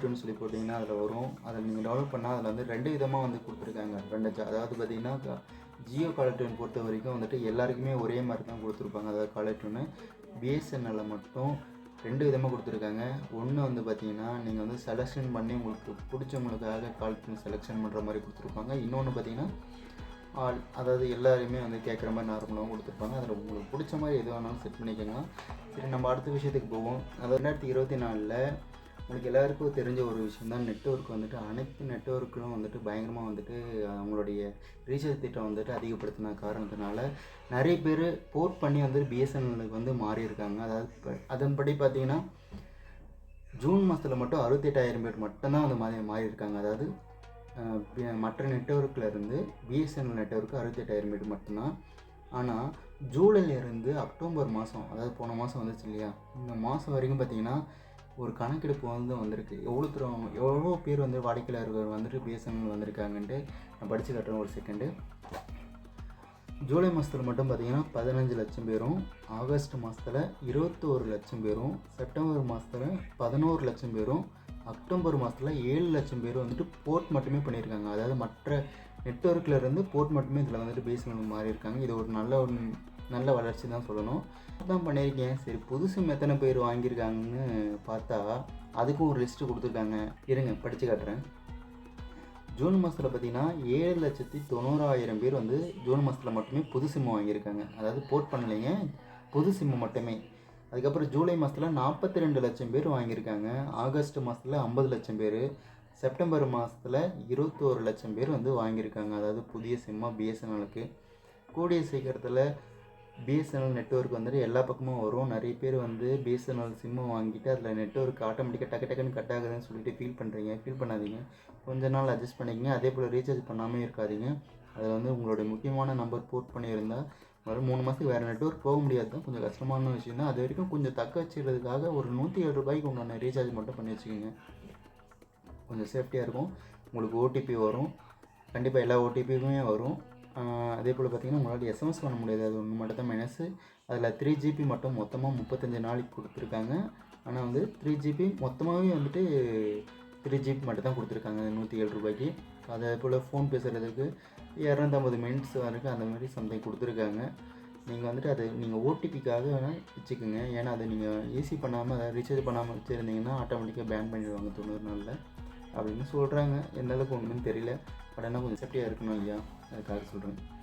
Tune சொல்லி போட்டிங்கன்னா அதில் வரும். அதில் நீங்கள் டவுன்லோட் பண்ணால் அதில் வந்து ரெண்டு விதமாக வந்து கொடுத்துருக்காங்க. ரெண்டு அதாவது பார்த்தீங்கன்னா ஜியோ காலர் பொறுத்த வரைக்கும் வந்துட்டு எல்லாருக்குமே ஒரே மாதிரி தான் கொடுத்துருப்பாங்க. அதாவது காலர் பிஎஸ்என்எல்ல மட்டும் ரெண்டு விதமாக கொடுத்துருக்காங்க. ஒன்று வந்து பார்த்தீங்கன்னா நீங்கள் வந்து செலெக்ஷன் பண்ணி உங்களுக்கு பிடிச்சவங்களுக்காக கால் டியூன் செலெக்ஷன் பண்ணுற மாதிரி கொடுத்துருப்பாங்க. இன்னொன்று பார்த்தீங்கன்னா ஆல் அதாவது எல்லாருமே வந்து கேட்குற மாதிரி நார்மலாகவும் கொடுத்துருப்பாங்க. அதில் உங்களுக்கு பிடிச்ச மாதிரி எது வேணாலும் செட் பண்ணிக்கோங்க. சரி நம்ம அடுத்த விஷயத்துக்கு போவோம். அதாவது ரெண்டாயிரத்தி இருபத்தி நாலில் உங்களுக்கு எல்லாருக்கும் தெரிஞ்ச ஒரு விஷயம் தான் நெட்ஒர்க் வந்துட்டு அனைத்து நெட்ஒர்க்கும் வந்துட்டு பயங்கரமாக வந்துட்டு அவங்களுடைய ரீசார்ஜ் திட்டம் வந்துட்டு அதிகப்படுத்தின காரணத்தினால நிறைய பேர் போர்ட் பண்ணி வந்துட்டு பிஎஸ்என்எலுக்கு வந்து மாறியிருக்காங்க. அதாவது அதன்படி பார்த்தீங்கன்னா ஜூன் மாதத்தில் மட்டும் அறுபத்தெட்டாயிரம் பேர் மட்டும்தான் வந்து மாறி மாறியிருக்காங்க. அதாவது மற்ற நெட்ஒர்க்கில் இருந்து பிஎஸ்என்எல் நெட்ஒர்க்கு அறுபத்தெட்டாயிரம் பேர் மட்டும்தான். ஆனால் ஜூலைலேருந்து அக்டோபர் மாதம் அதாவது போன மாதம் வந்துச்சு இல்லையா? இந்த மாதம் வரைக்கும் பார்த்தீங்கன்னா ஒரு கணக்கெடுப்பு வந்து வந்திருக்கு. எவ்வளோ தூரம் எவ்வளோ பேர் வந்து வாடிக்கையாளர்கள் வந்துட்டு பிஎஸ்என்எல் வந்திருக்காங்கன்ட்டு நான் படித்து காட்டுறேன் ஒரு செகண்டு ஜூலை மாதத்தில் மட்டும் பார்த்திங்கன்னா பதினஞ்சு லட்சம் பேரும் ஆகஸ்ட் மாதத்தில் இருபத்தோரு லட்சம் பேரும் செப்டம்பர் மாதத்தில் பதினோரு லட்சம் பேரும் அக்டோபர் மாதத்தில் ஏழு லட்சம் பேர் வந்துட்டு போர்ட் மட்டுமே பண்ணியிருக்காங்க. அதாவது மற்ற நெட்ஒர்க்கில் இருந்து போர்ட் மட்டுமே இதில் வந்துட்டு பிஎஸ்என்எல் மாறி இருக்காங்க இது ஒரு நல்ல ஒரு நல்ல வளர்ச்சி தான் சொல்லணும். தான் பண்ணியிருக்கேன். சரி புதுசு சிம் எத்தனை பேர் வாங்கியிருக்காங்கன்னு பார்த்தா அதுக்கும் ஒரு லிஸ்ட்டு கொடுத்துருக்காங்க. இருங்க படித்து காட்டுறேன். ஜூன் மாதத்தில் பார்த்தீங்கன்னா ஏழு லட்சத்தி தொண்ணூறாயிரம் பேர் வந்து ஜூன் மாதத்தில் மட்டுமே புது சிம்மு வாங்கியிருக்காங்க. அதாவது போர்ட் பண்ணலைங்க புது சிம்மு மட்டுமே. அதுக்கப்புறம் ஜூலை மாதத்தில் நாற்பத்தி ரெண்டு லட்சம் பேர் வாங்கியிருக்காங்க. ஆகஸ்ட் மாதத்தில் ஐம்பது லட்சம் பேர். செப்டம்பர் மாதத்தில் இருபத்தோரு லட்சம் பேர் வந்து வாங்கியிருக்காங்க. அதாவது புதிய சிம்மாக பிஎஸ்என்எலுக்கு கூடிய சீக்கிரத்தில் பிஎஸ்என்எல் நெட்ஒர்க் வந்துட்டு எல்லா பக்கமும் வரும். நிறைய பேர் வந்து பிஎஸ்என்எல் சிம்மை வாங்கிட்டு அதில் நெட்வொர்க் ஆட்டோமேட்டிக்காக டக்கு டக்குன்னு கட் ஆகுதுன்னு சொல்லிட்டு ஃபீல் பண்ணுறீங்க ஃபீல் பண்ணாதீங்க. கொஞ்ச நாள் அட்ஜஸ்ட் பண்ணிக்கங்க. அதே போல் ரீசார்ஜ் பண்ணாமல் இருக்காதீங்க. அதில் வந்து உங்களுடைய முக்கியமான நம்பர் போர்ட் பண்ணியிருந்தால் வரும் மூணு மாதத்துக்கு வேறு நெட்வொர்க் போக முடியாது. தான் கொஞ்சம் கஷ்டமான விஷயம் தான். அது வரைக்கும் கொஞ்சம் தக்க வச்சுக்கிறதுக்காக ஒரு நூற்றி ஏழு ரூபாய்க்கு உண்டான ரீசார்ஜ் மட்டும் பண்ணி வச்சுக்கோங்க. கொஞ்சம் சேஃப்டியாக இருக்கும். உங்களுக்கு ஓடிபி வரும். கண்டிப்பாக எல்லா ஓடிபியுமே வரும். அதே போல் பார்த்தீங்கன்னா உங்களால் எஸ்எம்எஸ் பண்ண முடியாது. அது ஒன்று மட்டும் தான் மைனஸு அதில் த்ரீ ஜிபி மட்டும் மொத்தமாக முப்பத்தஞ்சு நாளைக்கு கொடுத்துருக்காங்க. ஆனால் வந்து த்ரீ ஜிபி மொத்தமாகவே வந்துட்டு த்ரீ ஜிபி மட்டும் தான் கொடுத்துருக்காங்க நூற்றி ஏழு ரூபாய்க்கு. அதே போல் ஃபோன் பேசுகிறதுக்கு இரநூத்தம்பது மினிட்ஸ் வரைக்கும் அந்த மாதிரி சம்திங் கொடுத்துருக்காங்க. நீங்கள் வந்துட்டு அது நீங்கள் ஓடிபிக்காக வேணால் வச்சுக்கோங்க. ஏன்னா அதை நீங்கள் ஈஸி பண்ணாமல் அதை ரீசார்ஜ் பண்ணாமல் வச்சுருந்தீங்கன்னா ஆட்டோமேட்டிக்காக பேன் பண்ணிடுவாங்க தொண்ணூறு நாளில். அப்படின்னு சொல்கிறாங்க எந்த அளவுக்கு ஒன்றுன்னு தெரியல. பட் என்ன கொஞ்சம் சேஃப்டியாக இருக்கணும் இல்லையா? அதுக்காக சொல்கிறேன்